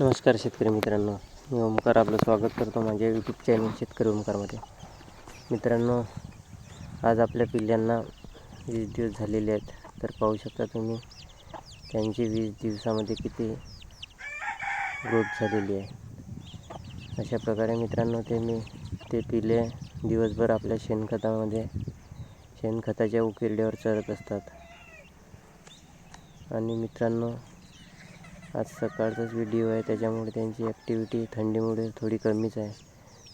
नमस्कार शेतकरी मित्रांनो. मी ओमकार आपलं स्वागत करतो माझ्या यूट्यूब चॅनल शेतकरी ओमकारमध्ये. मित्रांनो आज आपल्या पिल्ल्यांना वीस दिवस झालेले आहेत. तर पाहू शकता तुम्ही त्यांची वीस दिवसामध्ये किती ग्रोथ झालेली आहे. अशा प्रकारे मित्रांनो ते मी ते पिल्ले दिवसभर आपल्या शेणखतामध्ये शेणखताच्या उकिरड्यावर चरत असतात. आणि मित्रांनो आज सकाळचाच व्हिडिओ आहे त्याच्यामुळे त्यांची ॲक्टिव्हिटी थंडीमुळे थोडी कमीच आहे.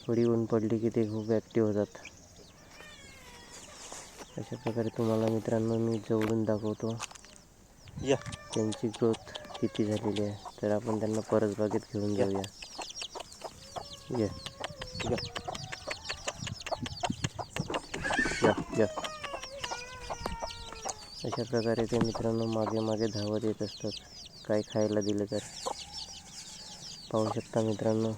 थोडी ऊन पडली की ते खूप ॲक्टिव्ह होतात. अशा प्रकारे तुम्हाला मित्रांनो मी जवळून दाखवतो. या. त्यांची ग्रोथ किती झालेली आहे तर आपण त्यांना परसबागेत घेऊन जाऊया. ये. या. या या. अशा प्रकारे ते मित्रांनो मागे मागे धावत येत असतात. काय खायला दिलं तर? पाहू शकता मित्रांनो.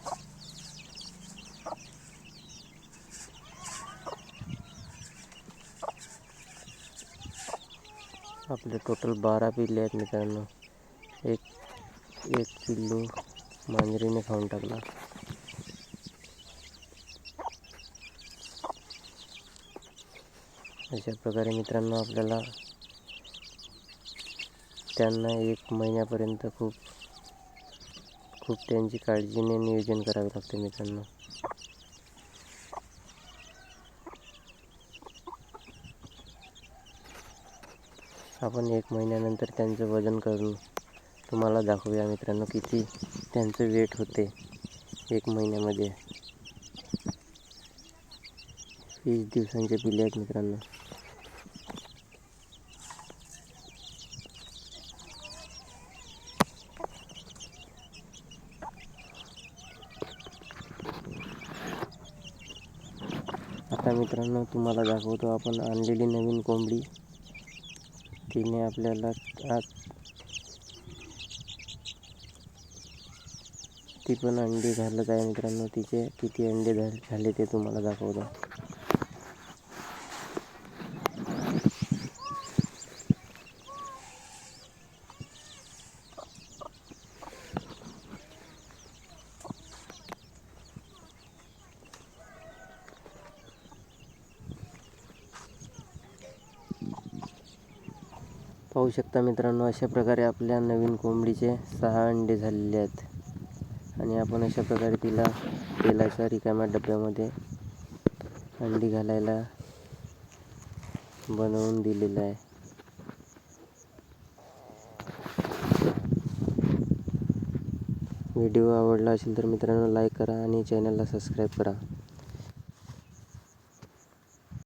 आपले टोटल बारा पिल्ले आहेत मित्रांनो. एक एक पिल्लू मांजरीने खाऊन टाकला. अशा प्रकारे मित्रांनो आपल्याला त्यांना एक महिन्यापर्यंत खूप खूप त्यांची काळजीने नियोजन करावे लागते मित्रांनो. आपण एक महिन्यानंतर त्यांचं वजन करून तुम्हाला दाखवूया मित्रांनो किती त्यांचं वेट होते एक महिन्यामध्ये. वीस दिवसांचे पिल्ले आहेत मित्रांनो. आता मित्रांनो तुम्हाला दाखवतो आपण आणलेली नवीन कोंबडी. तिने आपल्याला आज ती पण अंडी घालत आहे मित्रांनो. तिचे किती अंडे झाले ते तुम्हाला दाखवतो. पाहू शकता मित्रांनो अशा प्रकारे आपल्या नवीन कोंबडीचे सहा अंडे झालेले आहेत. आणि आपण अशा प्रकारे तिला तेलाच्या रिकाम्या डब्यामध्ये अंडी घालायला बनवून दिलेलं आहे. व्हिडिओ आवडला असेल तर मित्रांनो लाईक करा आणि चॅनलला सबस्क्राईब करा.